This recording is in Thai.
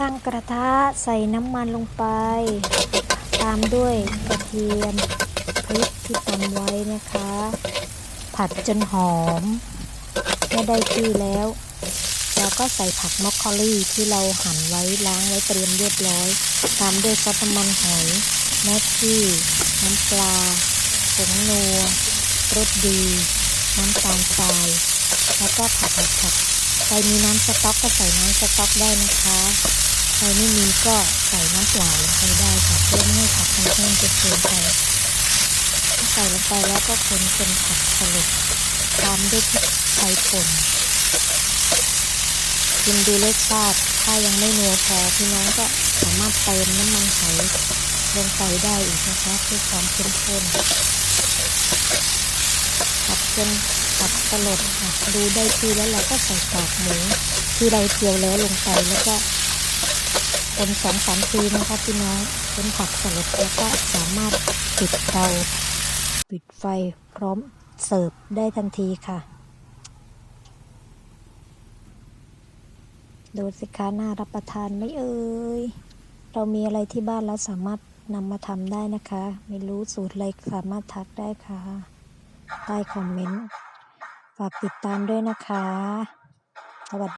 ตั้งกระทะใส่น้ำมันลงไป ตามด้วยกระเทียมพริกที่ตำไว้นะคะ ผัดจนหอมเมื่อได้ที่แล้วเราก็ใส่ผักมอคคอลี่ที่เราหั่นไว้ล้างไว้เตรียมเรียบร้อย ตามด้วยซอสน้ำมันหอยแมกกี้น้ำปลาผงนัวรสดี น้ำตาลทราย แล้วก็ผัดผัดผัด ใครมีน้ำสต๊อกก็ใส่น้ำสต๊อกได้นะคะ ใครไม่มีก็ใส่น้ำเปล่าลงไปได้ค่ะเพื่อไม่ให้ผักมันแห้งจนเกินไปใส่ลงไปแล้วก็คนจนผักสลดตามด้วยพริกไทยป่นชิมดูรสชาติถ้ายังไม่นัวพอพี่น้องก็สามารถเติมน้ำมันหอยลงไปได้อีกนะคะเพื่อความเข้มข้นผัดจน ผัดสลดค่ะดูได้ที่แล้วเราก็ใส่กากหมูที่เราเจียวแล้วลงไปแล้วก็คนสองสามทีนะคะพี่น้องจนผักสลดแล้วก็สามารถปิดเตาปิดไฟพร้อมเสิร์ฟได้ทันทีค่ะ ดูสิคะน่ารับประทานไม่เอ่ยเรามีอะไรที่บ้านแล้วสามารถนำมาทำได้นะคะ ไม่รู้สูตรอะไรสามารถทักได้ค่ะ ใต้คอมเมนต์ ฝากติดตามด้วยนะคะ สวัสดี